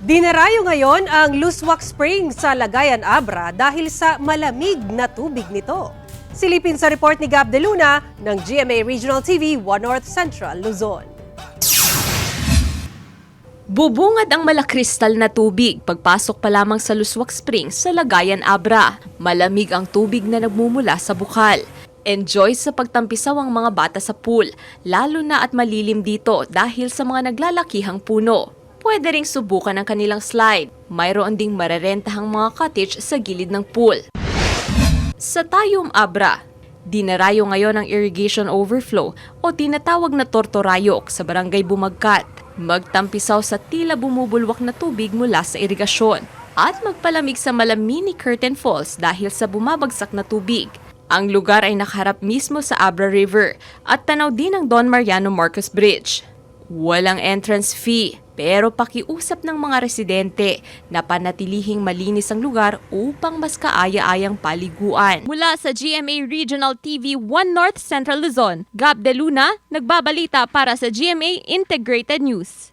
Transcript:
Dinarayo ngayon ang Luswak Spring sa Lagayan Abra dahil sa malamig na tubig nito. Silipin sa report ni Gab De Luna ng GMA Regional TV 1 North Central, Luzon. Bubungad ang malakristal na tubig pagpasok pa lamang sa Luswak Springs sa Lagayan Abra. Malamig ang tubig na nagmumula sa bukal. Enjoy sa pagtampisaw ang mga bata sa pool, lalo na at malilim dito dahil sa mga naglalakihang puno. Pwede ring subukan ang kanilang slide. Mayroon ding marerentahang mga cottage sa gilid ng pool. Sa Tayum Abra, dinarayo ngayon ang irrigation overflow o tinatawag na tortorayok sa barangay Bumagkat. Magtampisaw sa tila bumubulwak na tubig mula sa irigasyon at magpalamig sa malamini Curtain Falls dahil sa bumabagsak na tubig. Ang lugar ay nakaharap mismo sa Abra River at tanaw din ang Don Mariano Marcos Bridge. Walang entrance fee, pero pakiusap ng mga residente na panatilihing malinis ang lugar upang mas kaaya-ayang paliguan. Mula sa GMA Regional TV 1 North Central Luzon, Gab De Luna, nagbabalita para sa GMA Integrated News.